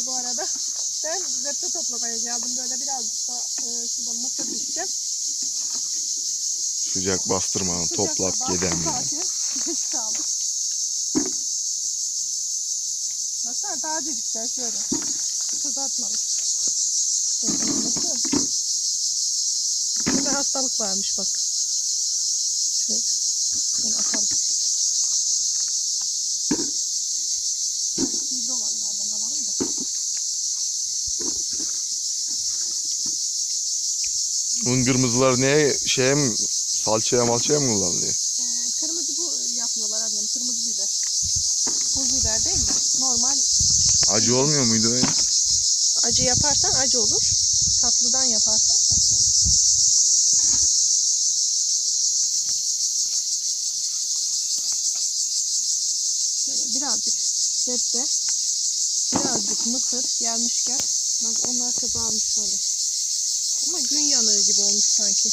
arkadaşlar bu arada. Ben zepte toplamaya geldim. Böyle birazcık da e, şuradan mısır dişeceğim. Sıcak bastırma toplat Sıcakta geden. saati. Kaldık. Baksana tazecikler şöyle. Kızartmamış. Bunda hastalık varmış bak. Şöyle. Bunu atalım. Biz olanlardan alalım da. Bunun kırmızılar neye şeye mi salçaya malçaya mı kullanılıyor? Ee, kırmızı bu yapıyorlar annem. Kırmızı biber. Pul biber değil de normal Acı olmuyor muydu öyle? acı yaparsan acı olur. Tatlıdan yaparsan tatlı olur. Şöyle birazcık sebze, birazcık mısır gelmişken bak onlar kızarmış böyle. Ama gün yanığı gibi olmuş sanki.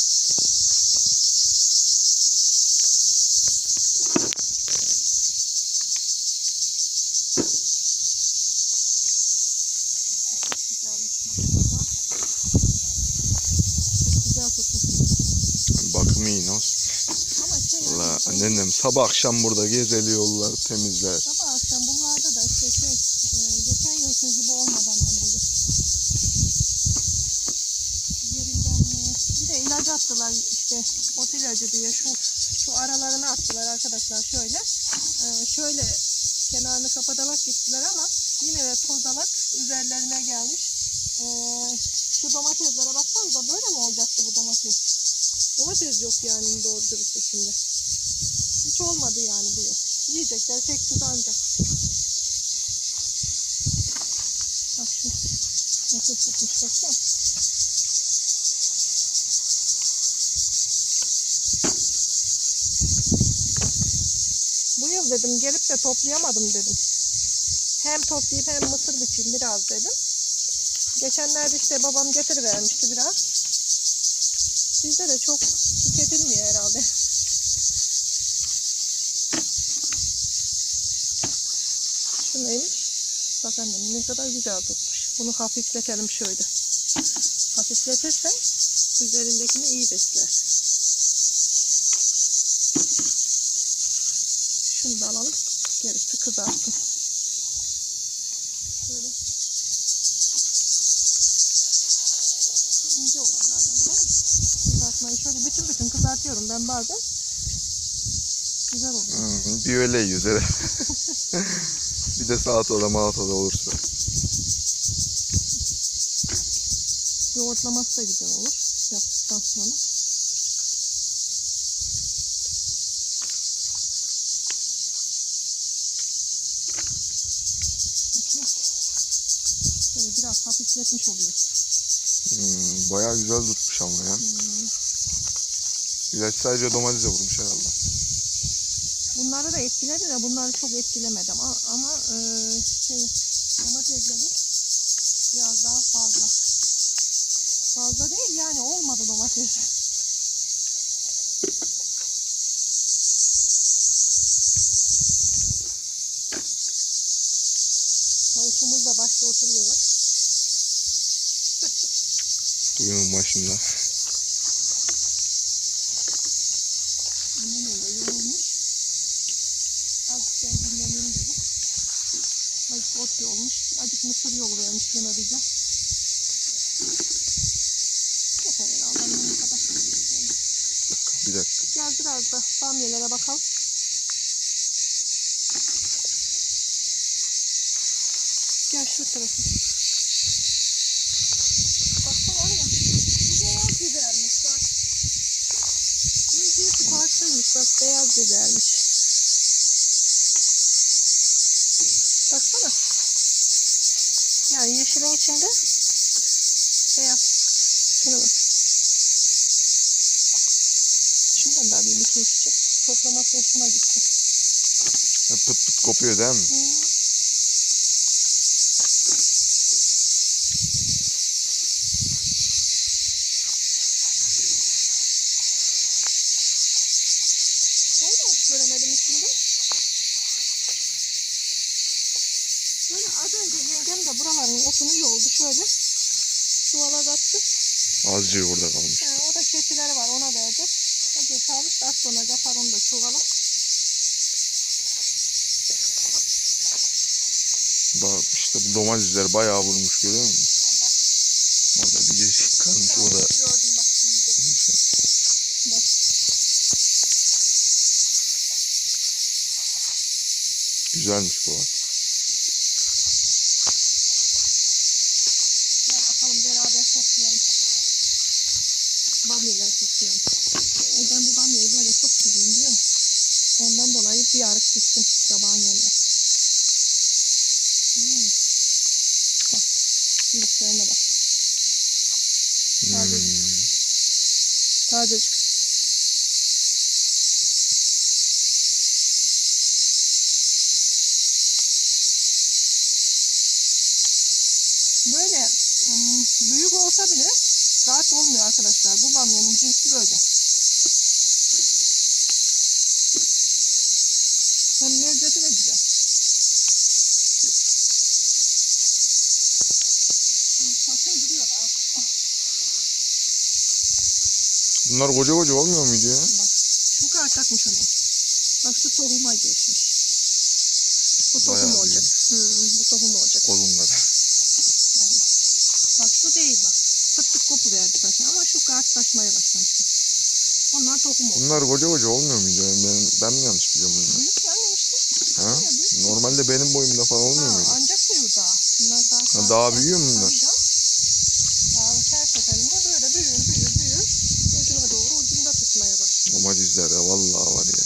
Bakımı iyi olsun. Valla annem sabah akşam burada gezeliyorlar temizler. Sabah akşam bunlarda da işte şey, e, geçen yılki gibi olmadı annem burada. Yerinden mi? Bir de ilaç attılar işte, ot ilacı diye şu şu aralarını attılar arkadaşlar şöyle. E, şöyle kenarını kapatarak gittiler ama yine de tozalak üzerlerine gelmiş. E, şu domateslere baksanıza böyle mi olacaktı bu domates? Domates yok yani doğru dürüst içinde. Hiç olmadı yani bu yıl. Yiyecekler tek tut ancak. Bak şu nasıl tutmuş baksana. Bu yıl dedim gelip de toplayamadım dedim. Hem toplayıp hem mısır biçeyim biraz dedim. Geçenlerde işte babam getirivermişti biraz. Bizde de çok tüketilmiyor herhalde. Şu neymiş? Bak annem ne kadar güzel tutmuş. Bunu hafifletelim şöyle. Hafifletirsen üzerindekini iyi besler. Şunu da alalım. Gerisi kızartsın. Şöyle. İnce olanlardan alalım. Kızartmayı şöyle bütün bütün kızartıyorum ben bazen. Güzel oluyor. Hmm, bir öyle yüzere. bir de salata malata da olursa. Yoğurtlaması da güzel olur yaptıktan sonra. Bakayım. Böyle biraz hafifletmiş oluyor. Hmm, bayağı güzel tutmuş ama ya. Hmm. İlaç sadece domatese vurmuş herhalde. Bunları da etkiledi de bunları çok etkilemedi ama, ama e, şey, domatesleri biraz daha fazla. Fazla değil yani olmadı domates. Çavuşumuz da başta oturuyor bak. Suyunun başında. Azıcık ot yolmuş. Azıcık mısır yolu vermiş yine bize. Yeter herhalde annem kadar. Bir dakika. Gel biraz da bamyelere bakalım. Gel şu tarafa. Baksana oraya. Bu beyaz bibermiş bak. Bunun cinsi bak beyaz bibermiş. Baksana. Yani yeşilin içinde beyaz. Şuna bak. Şundan da alayım iki çiçek. Toplaması hoşuma gitti. Ya Pıt pıt kopuyor değil mi? Hmm. üstünde. Böyle az önce yengem de buraların otunu yoldu şöyle. Çuvala kattı. Azıcık burada kalmış. Ha, o da keçileri var ona verdi. Hadi kalmış az sonra yapar onu da çuvala. Bak işte bu domatesler bayağı vurmuş görüyor musun? Orada bir yeşil kalmış o da Gördüm bak şimdi. Bak. güzelmiş bu bak. Gel bakalım beraber toplayalım. Bamyaları toplayalım. E ben bu bamyayı böyle çok seviyorum biliyor musun? Ondan dolayı bir arık diktim sabahın yanına. Hmm. Bak. Büyüklerine bak. Tazecik. Hmm. Tazecik. Böyle hmm, büyük olsa bile rahat olmuyor arkadaşlar. Bu bamyanın cinsi böyle. Hem lezzeti de güzel. Sakın duruyor ha. Bunlar koca koca olmuyor muydu ya? Bak şu kadar takmış ama. Bak şu tohuma geçmiş. Bu tohum Bayağı olacak. Hı, bu tohum olacak. Kolun kadar. Aynen. Bak şu değil bak. Fıttık kopu verdi zaten ama şu karşılaşmaya başlamış. bu. Onlar tohum oldu. Bunlar koca koca olmuyor muydu? ya? Ben, ben mi yanlış biliyorum bunları? Büyük annem işte. Ha? Normalde benim boyumda falan olmuyor Ha, muydu? ancak büyür daha. Bunlar daha, Ha, daha büyüyor mu bunlar? Tabii canım. Daha her seferinde böyle büyür büyür büyür. Ucuna doğru ucunda tutmaya başlıyor. Domatesler de vallahi var ya.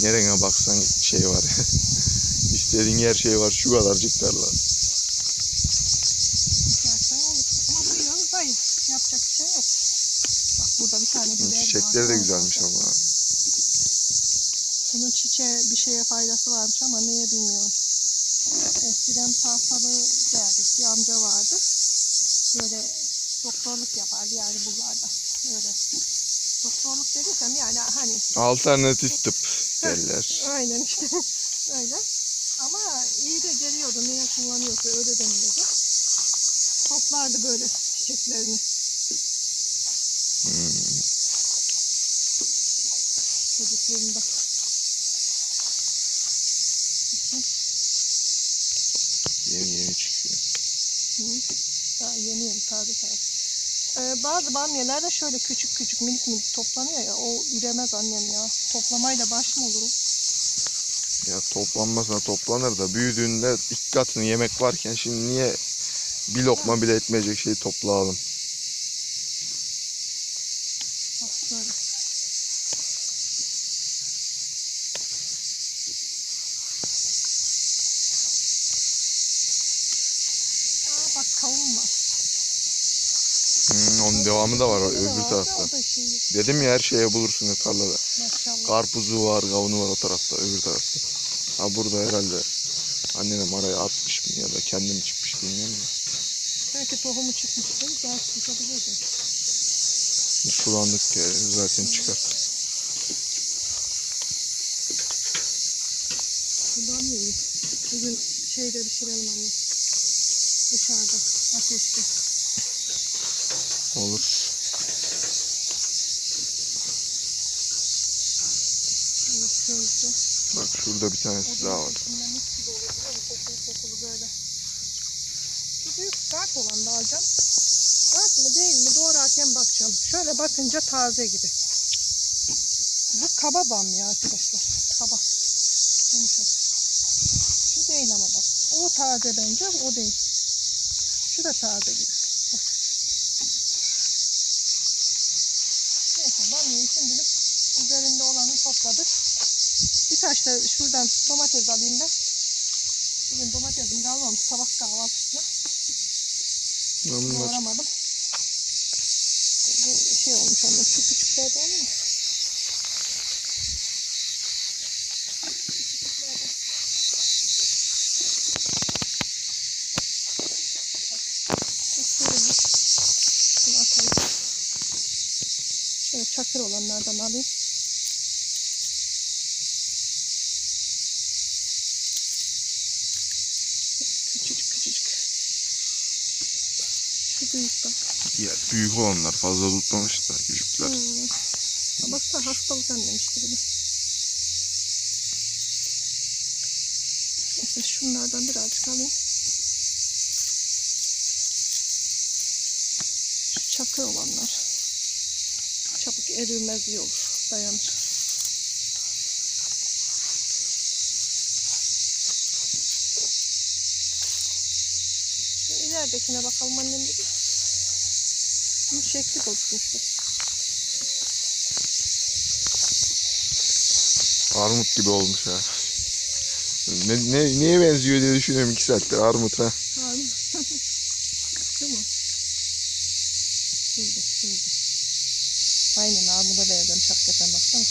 Nereye baksan şey var. İstediğin her şey var. Şu kadarcık tarla. Ama bu yıl zayıf. Yapacak bir şey yok. Bak burada bir tane biber. Çiçekleri de güzelmiş ama. Bunun çiçeğe bir şeye faydası varmış ama neye bilmiyorum. Eskiden parsalı derdi. Bir amca vardı. Böyle doktorluk yapardı yani buralarda. Böyle doktorluk dediysem yani hani Alternatif tıp derler. aynen işte öyle. Ama iyi de geliyordu. Niye kullanıyorsa öyle deniliyordu. Toplardı böyle çiçeklerini. Hmm. Çocukluğumda. Yeni yeni çıkıyor. Hı. Daha yeni yeni taze taze. Ee, bazı bamyeler şöyle küçük küçük minik minik toplanıyor ya o üremez annem ya. Toplamayla baş mı olurum? Ya toplanmasına toplanır da büyüdüğünde iki katını yemek varken şimdi niye bir lokma bile etmeyecek şeyi toplayalım. Bak böyle. Aa, bak kavun var. Hmm, onun devamı da var da öbür tarafta. Da Dedim ya her şeye bulursun ya tarlada. maşallah. Karpuzu var, kavunu var o tarafta, öbür tarafta. Ha burada herhalde annenim araya atmış mı ya da kendim çıkmış bilmiyorum ya. Belki tohumu çıkmıştır. Belki çıkabilirdi. Sulandık ya zaten çıkar. Yiyin. Bugün şeyde pişirelim anne. Dışarıda, ateşte. Olur. Bak şurada bir tanesi daha var. Kokulu kokulu böyle. Şu büyük sert olan da alacağım. Sert mı değil mi doğrarken bakacağım. Şöyle bakınca taze gibi. Bu kaba bamya arkadaşlar. Kaba. Yumuşak. Şu değil ama bak. O taze bence o değil. Şu da taze gibi. Bak. Neyse bamyayı şimdilik üzerinde olanı topladık. Birkaç da şuradan domates alayım ben. Bugün domatesim kalmamış sabah kahvaltısına. Bunlar Doğramadım. Bu şey olmuş ama şu küçüklerden olur Kır olanlardan alayım. Küçücük küçücük. Şu büyük bak. Ya büyük olanlar fazla tutmamış da küçükler. Hmm. Ama baksana hastalık annemişti bunu. Neyse şunlardan birazcık alayım. Şu çakı olanlar. Çabuk erimez olur. Dayanır. Şu bakalım annem dedi. Bunun şekli bozulmuştu. Armut gibi olmuş ha. Ne, ne, neye benziyor diye düşünüyorum iki saattir armut ha. Var mı? Değil mi? Şurada, şurada. Aynen armuda benzemiş hakikaten baksana.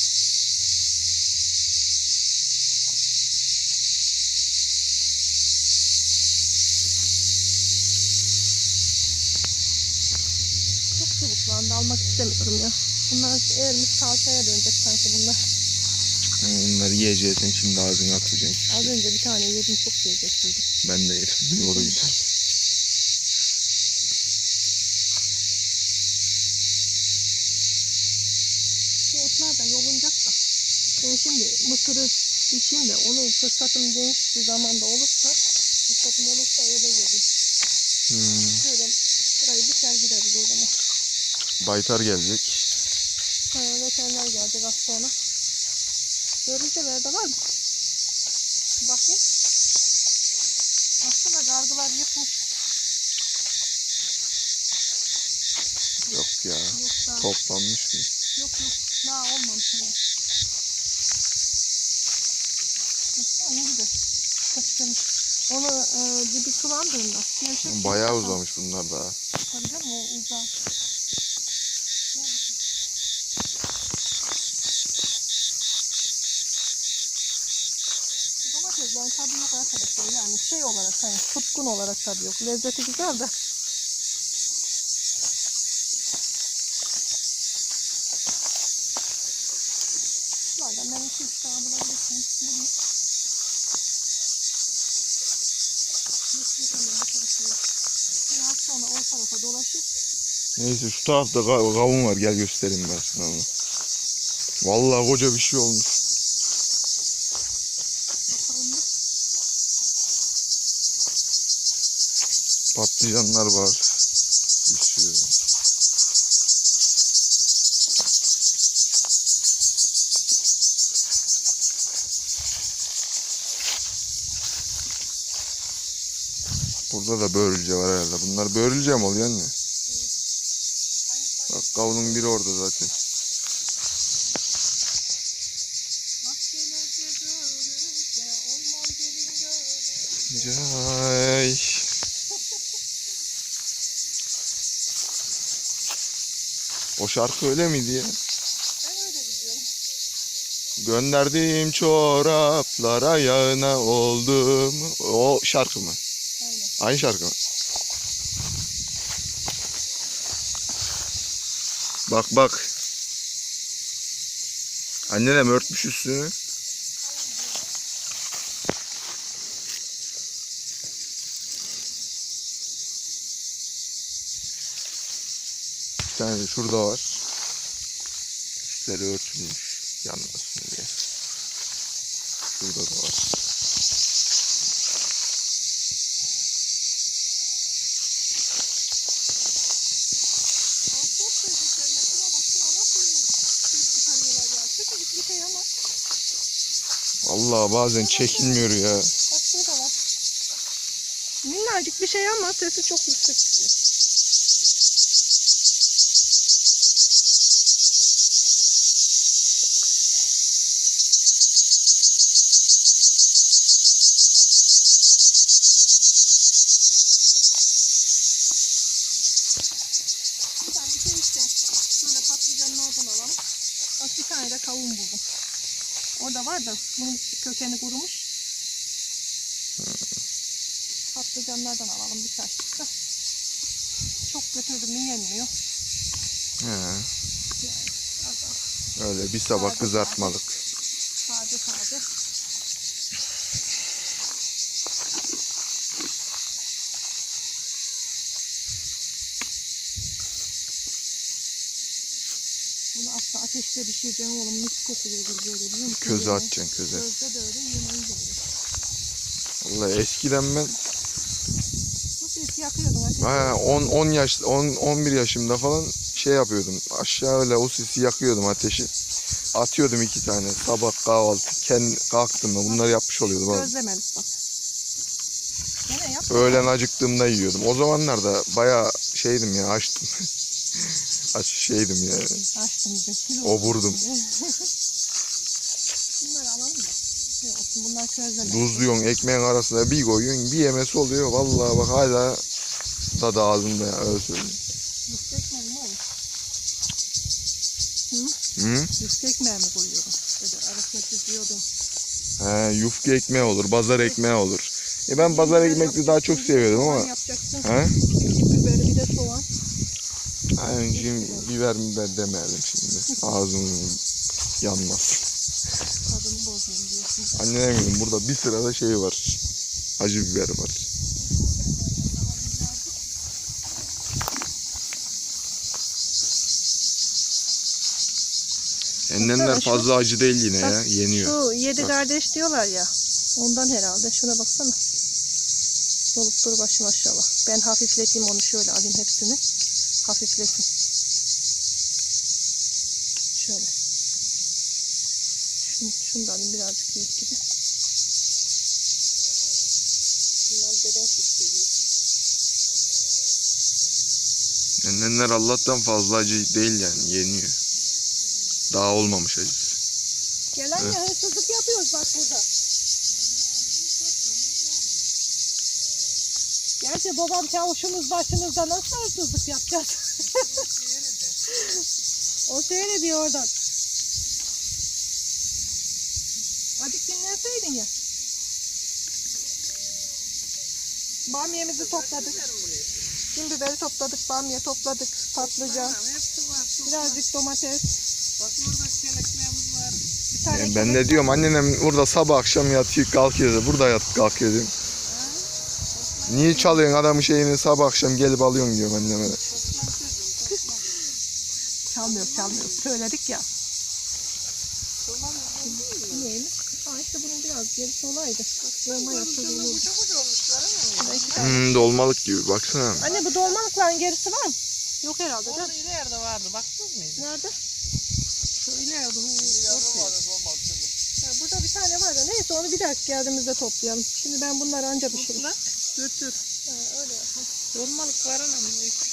Çok çubuklandı almak istemiyorum ya. Bunlar ermiş salçaya dönecek sanki bunlar. Onları yiyeceksin şimdi ağzına atacaksın. Az önce bir tane yedim çok lezzetliydi. Ben de yedim. O da güzel. Şu otlar da yolunacak da. Ben şimdi mısırı biçeyim de onu fırsatım genç bir zamanda olursa fırsatım olursa öyle geleyim. Hmm. Şöyle burayı biter gideriz o zaman. Baytar gelecek. Ha, veteriner gelecek az sonra. Görünceler de var mı? Bakayım. Baksana gargılar yıkmış. Yok ya. Yok daha. Toplanmış mı? Yok yok. Daha olmamış. hani. Baksana ne güzel. Kaçırmış. Onu e, dibi sulandığında. gevşek Bayağı uzamış bunlar daha. Tabii canım o uzar. Domateslerin tadı yok arkadaşlar. Yani şey olarak hani tutkun olarak tadı yok. Lezzeti güzel de. Şunlardan ben iki üç tane bulabilirsem. Bunu. Biraz sonra o tarafa dolaşıp Neyse şu tarafta ka- kavun var gel göstereyim ben sana. Vallahi koca bir şey olmuş. bakalım bir. Patlıcanlar var. Sürü. Burada da börülce var herhalde. Bunlar börülce mi oluyor anne? Bak kavunun biri orada zaten. Cay. Şarkı öyle miydi ya? Gönderdiğim çoraplara yağına oldum. O şarkı mı? Aynen. Aynı şarkı mı? Bak bak. Annenem örtmüş üstünü. Tane de şurada var. Üstleri örtülmüş. Yanmasın diye. Şurada da var. Vallahi bazen çekilmiyor ya. bak şurada var. Minnacık bir şey ama sesi çok yüksek çıkıyor. Bir tane bir şey işte şöyle patlıcanlardan alalım. Bak bir tane de kavun buldum. Orada var da bunun kökeni kurumuş. Patlıcanlardan alalım birkaç da. Çok götürdüm mü yenmiyor. He, Adam öyle bir sabah kızartmalık. taze taze. Ateşte pişireceğim oğlum. Mis kokuyor böyle biliyor musun? Köze atacaksın köze. Közde de öyle yemeği de öyle. Vallahi eskiden ben Bu ses yakıyordum ateşi. ha, 10 10 yaş 10 11 yaşımda falan şey yapıyordum. Aşağı öyle o sisi yakıyordum ateşi. Atıyordum iki tane sabah kahvaltı. Kendi kalktım da bunları yapmış oluyordum abi. Bak. Gene yap. Öğlen acıktığımda yiyordum. O zamanlarda bayağı şeydim ya açtım. Aç şeydim ya. Açtım. Oburdum. Bunları alalım mı? Şey bunlar közleme. Tuzluyorsun ekmeğin arasına bir koyuyorsun bir yemesi oluyor. Vallahi bak hala tadı ağzımda ya öyle söyleyeyim. Ekmeği mi olur? Hı? Yufka ekmeği mi koyuyorum? Böyle arasına çiziyordum. He, yufka ekmeği olur, bazar ekmeği olur. E ben bazar ekmekli daha çok seviyordum ama. yapacaksın. He? Bir biberi bir de soğan. Yani şimdi biber biber demeyelim şimdi. Ağzımız yanmaz. Tadını bozmayayım diyorsun. Annene eminim burada bir sırada şey var. Acı biber var. Endenler şu- fazla acı değil yine ya. Bak, Yeniyor. Şu yedi Bak. kardeş diyorlar ya. Ondan herhalde. Şuna baksana. Dolup dur başı maşallah. Ben hafifleteyim onu şöyle alayım hepsini. Hafiflesin. Şöyle. Şunu, şunu da alayım birazcık büyük gibi. Bunlar beden çok seviyor. Endenler Allah'tan fazla acı değil yani. Yeniyor. Daha olmamış acısı. Gelen ya hırsızlık yapıyoruz bak burada. Gerçi babam çavuşumuz başımızda nasıl hırsızlık yapacağız? o seyrediyor oradan. Azıcık dinlenseydin ya. Bamyemizi topladık. Gün biberi topladık, bamya topladık, patlıcan, birazcık domates. Bak burada var. Bir tane Yani ben de diyorum annenem burada sabah akşam yatıyor kalkıyor. Burada yatıp kalkıyor diyorum. Niye çalıyorsun adamın şeyini sabah akşam gelip alıyorsun diyorum anneme de. Çalmıyor çalmıyor. Söyledik ya. Neymiş? Aa işte bunun biraz gerisi olaydı. Dolma. Hmm, dolmalık gibi baksana. Anne bu dolmalıkların gerisi var mı? Yok herhalde Orada ileride vardı. Baktınız mıydı? Nerede? Şu ileride. vardı. Ha, burada bir tane var da neyse onu bir dahaki geldiğimizde toplayalım. Şimdi ben bunları anca pişiririm. Lan götür. Ha, öyle yapalım. Dolmalık var anam.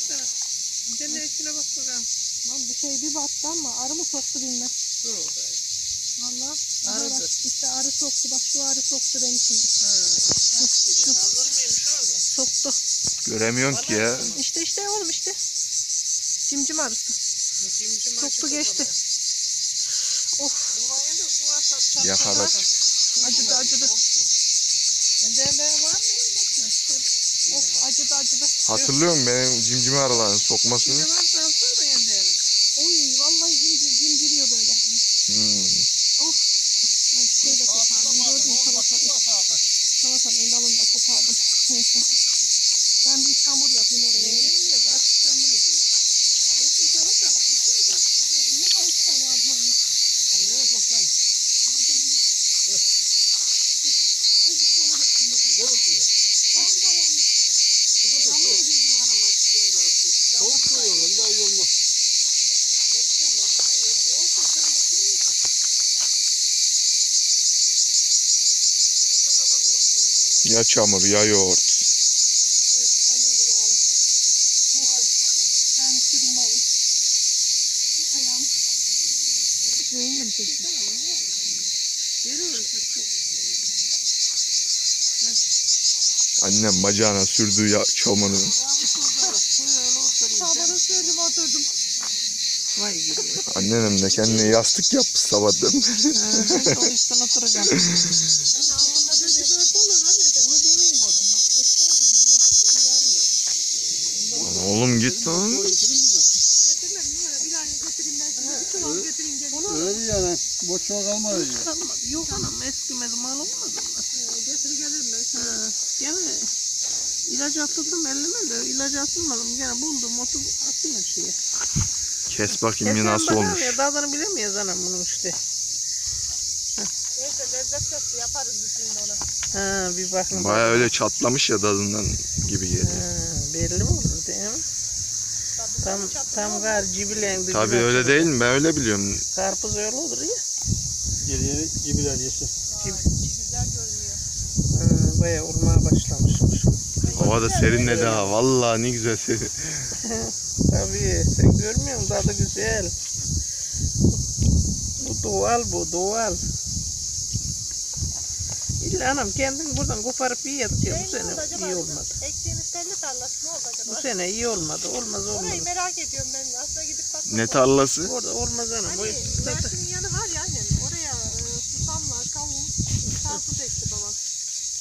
Tane. Sen de içine bak bakalım. Lan bir şey bir battı ama arı mı soktu bilmem. Dur orada. Valla. Arıdır. Bak, işte arı soktu. Bak şu arı soktu beni şimdi. Ha. Hazır mıymış orada? Soktu. Göremiyorum ki ya. İşte işte oğlum işte. Cimcim arısı. Cimcim Soktu geçti. Da aç. acıdı acıdı. Ben de var mı? Of acıdı acıdı. Hatırlıyor musun benim cimcime aralarını sokmasını? Bir de varsa alsana da yenderim. Oy vallahi cimcir cimciriyor böyle. Hmm. Ay şey de kopardım. Gördün mü salata? Salatanın en dalını da kopardım. Neyse. Ben bir hamur yapayım oraya. Yemiyor da açık çamur ediyor. Yok bir tane tane. Ne kadar üç tane aldım anne. Ne soksan? Ne bakıyor? Soğuk soğuyor. Bir daha iyi olmaz. Ya çamur ya yoğurt. Annem bacağına sürdüğü ya çamuru. Sabahın sürdüm oturdum. Vay. Annenem de kendine yastık yapmış sabahtan. Ben o üstten oturacağım. Ağzında böyle dört olur anne de. Onu demeyeyim oğlum. Lan Oğlum git lan. Getirmedim. Bir daha getireyim ben size. Bir çuval getireyim gelin. Öyle yani. Boşluğa kalmadı ya. Yok anam eskimedi mal olmadı mı? Getir gelirim ben sana. Gene ilaç atıldım elleme de ilaç atılmadım gene buldum otu atayım şeye. Kes bakayım E sen nasıl olmuş. Ya, tadını bilemiyoruz anam bunun işte. Neyse lezzet testi yaparız biz şimdi ona. Ha bir bakın. Baya öyle çatlamış ya tadından gibi geliyor. Ha, belli mi olur değil mi? Tam tam gar cibilendi. Tabii öyle değil mi? Ben öyle biliyorum. Karpuz öyle olur ya. Geriye gibiler yesin. Aa, Güzel görünüyor. Ha, bayağı olmaya başlamışmış. Hava da serinledi ha. Vallahi ne güzel serin. Tabii sen görmüyor musun? Tadı güzel. Bu doğal bu doğal. İlla anam kendin buradan koparıp yiyorduk ya bu sene iyi olmadı. Ektiğiniz telli tarlası ne oldu Bu acaba? sene iyi olmadı. Olmaz olmaz. Orayı merak ediyorum ben. Aslında gidip bakmak Ne tarlası? Orada olmaz anam. Bu Hani Mersin'in yanı var ya annem. Oraya e, susamla kavun, karpuz ekti babam.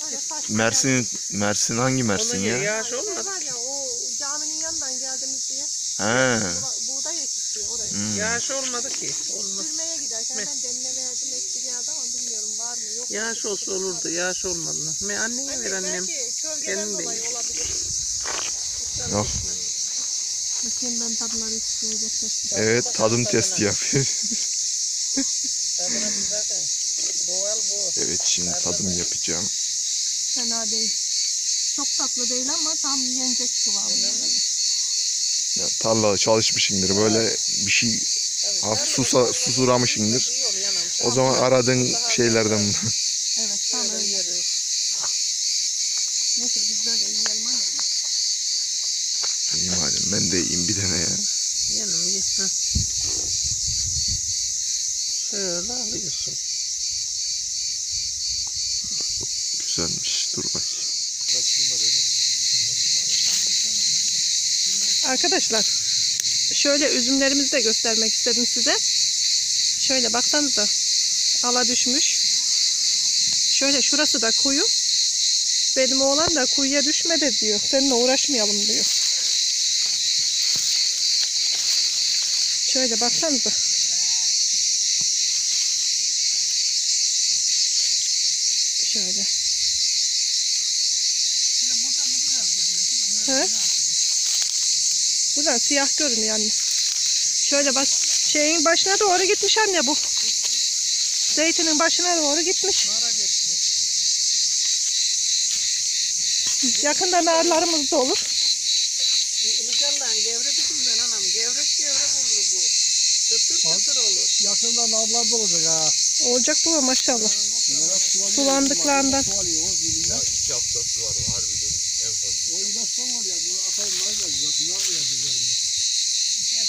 Öyle saçma Mersin, Mersin hangi Mersin Onun ya? yağış Şey olmadı. var ya o caminin yanından geldiniz diye. He. Buğda- Buğday ekti oraya. Hmm. Yağış olmadı ki. Olmaz. Sürmeye giderken ben demine verdim ekti geldi ama bilmiyorum var mı yok mu. Yağış olsa olurdu. Yağış olmadı. Me anneye ver Anne, annem. belki kölgeden Kendim dolayı değil. olabilir. Yok. Ben tadları isteyecekler. Evet tadım testi yapıyor. Evet şimdi tadım yapacağım. Fena değil. Çok tatlı değil ama tam yenecek kıvamında. Ya, tarlada çalışmışındır böyle bir şey hafif susa, anam. O zaman aradığın şeylerden Evet tam Şöyle öyle. yeriz. Neyse biz böyle yiyelim anne. İyi madem ben de yiyeyim bir tane ya. Ye. Hı. Şöyle alıyorsun. Güzelmiş dur bakayım. Arkadaşlar şöyle üzümlerimizi de göstermek istedim size. Şöyle baksanıza ala düşmüş. Şöyle şurası da kuyu. Benim oğlan da kuyuya düşme de diyor. Seninle uğraşmayalım diyor. Şöyle baksanıza. Şöyle. He? Buradan siyah görünüyor anne. Şöyle bak. Şeyin başına doğru gitmiş anne bu. Zeytinin başına doğru gitmiş. Yakında narlarımız da olur. Ilıcallahan gevrek üzümden anam. Gevrek gevrek olur bu. Tıtır tıtır olur. Yakında navlar da olacak ha. Olacak bu maşallah. Sulandıklarından. İki haftası var harbiden en fazla. O ilaçtan var ya bunu atarım nar gelecek. Zaten nar da üzerinde.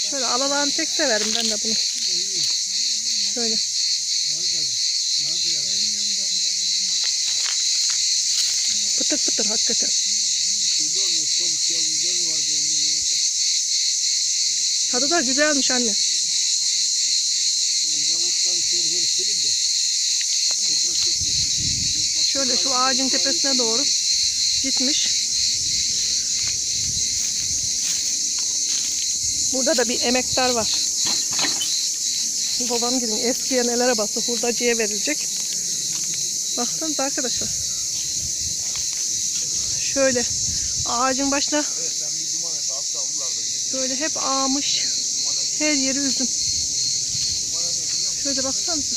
Şöyle alalarını pek severim ben de bunu. Şöyle. Nar gelecek. Nar da gelecek. Pıtır pıtır hakikaten. Tadı da güzelmiş anne. Şöyle şu ağacın tepesine doğru gitmiş. Burada da bir emektar var. Babam gidin eskiye nelere bastı. Hurdacıya verilecek. Baksanıza arkadaşlar. Şöyle ağacın başına böyle hep ağmış. Her yeri üzüm. Şöyle baksanıza.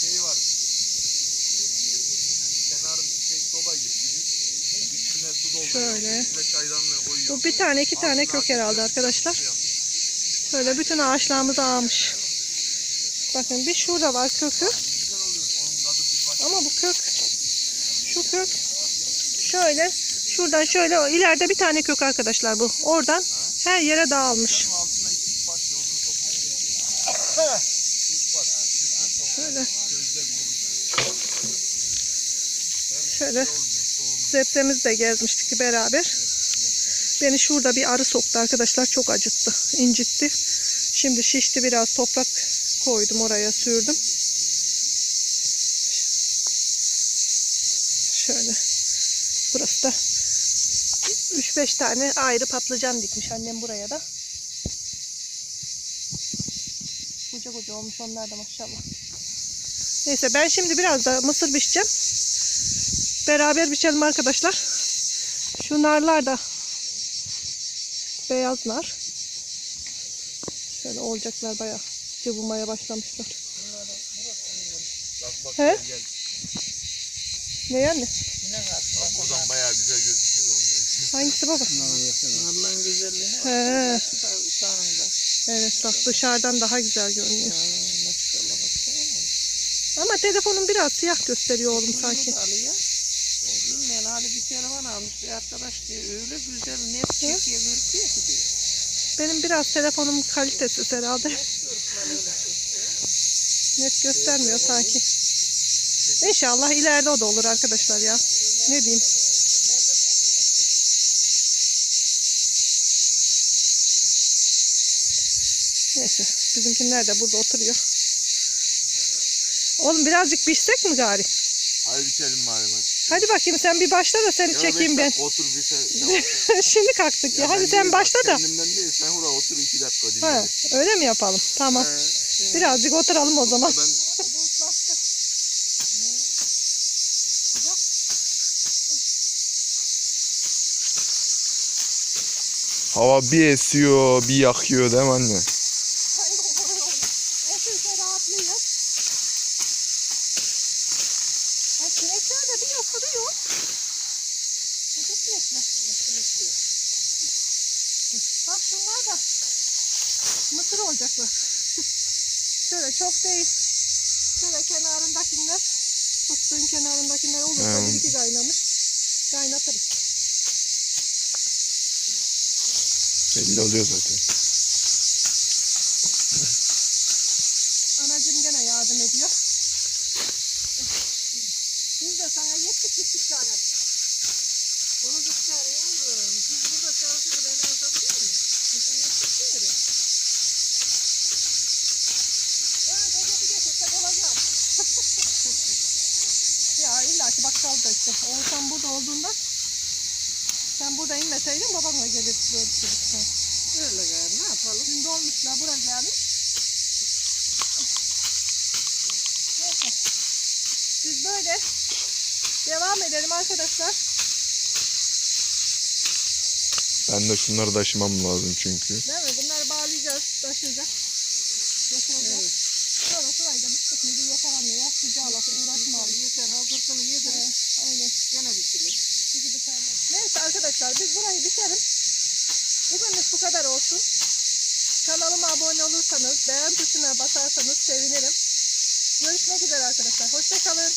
Şey var. Şöyle. Bu bir tane iki tane kök herhalde arkadaşlar. Şöyle bütün ağaçlarımız ağmış. Bakın bir şurada var kökü. Ama bu kök şu kök şöyle şuradan şöyle ileride bir tane kök arkadaşlar bu. Oradan her yere dağılmış. Şöyle. Şöyle sebzemizi de gezmiştik beraber. Beni şurada bir arı soktu arkadaşlar. Çok acıttı. incitti. Şimdi şişti biraz toprak koydum oraya sürdüm. Şöyle. Burası da 3-5 tane ayrı patlıcan dikmiş annem buraya da. Koca koca olmuş onlar da maşallah. Neyse ben şimdi biraz da mısır biçeceğim. Beraber biçelim arkadaşlar. Şu narlar da beyaz nar. Şöyle olacaklar bayağı cıvımaya başlamışlar. Bak bak He? Ne yani? Yine kalktı. Bak buradan bayağı güzel gözüküyor onlar. Hangisi baba? Allah'ın güzelliğine bak. Sağında. Evet bak dışarıdan daha güzel görünüyor. Maşallah. Ama telefonun biraz siyah gösteriyor oğlum sanki. Bilmeyen hali bir telefon almış bir arkadaş diyor. Öyle güzel net çekiyor görüküyor ki diyor. Benim biraz telefonum kalitesiz herhalde. Net göstermiyor sanki. İnşallah ileride o da olur arkadaşlar ya. Ne diyeyim? Neyse bizimkiler de burada oturuyor. Oğlum birazcık pişsek mi gari? Hadi bitelim madem hadi. Hadi bakayım sen bir başla da seni Ya çekeyim ben. Otur bir sen. Şimdi kalktık ya. Hadi ben sen diyorum, başla da. Kendimden değil sen hura otur iki dakika dinle. Ha, öyle mi yapalım? Tamam. Birazcık oturalım o zaman. Ben Hava bir esiyor, bir yakıyor değil mi anne? Esinse rahatlıyor. Ay sinekler de bir oturuyor. Kötü sinekler. Bak şunlar da mısır olacaklar. Şöyle çok değil. Şöyle kenarındakiler, fıstığın kenarındakiler olursa Hmm. bir iki kaynamış. Kaynatırız. Belli oluyor zaten. Anacığım gene yardım ediyor. Biz de sana yettik gittik galiba. Bunu çıkarıyorum. Biz burada çalışırız. Ben yazabilir miyim? Bizim yetişti yeri. Ya Necati getirsek olacak. ya illa ki bakkalda işte. Oğuzhan burada olduğunda sen burada inmeseydin babanla gelirdi. Öyle gari ne yapalım? Dün dolmuşlar buraya gelmiş. Neyse. Biz böyle devam edelim arkadaşlar. Ben de şunları taşımam lazım çünkü. Değil mi? Bunları bağlayacağız, taşıyacağız. Götüreceğiz. Sonra şurayı da bittik mi yeter anne ya. Sıcağı lafı uğraşma abi. Yeter hazırkını yedirin. Aynen. Gene bitirir. Bizi biterler. Neyse arkadaşlar biz burayı bitelim. Bugünlük bu kadar olsun. Kanalıma abone olursanız, beğen tuşuna basarsanız sevinirim. Görüşmek üzere arkadaşlar. Hoşçakalın.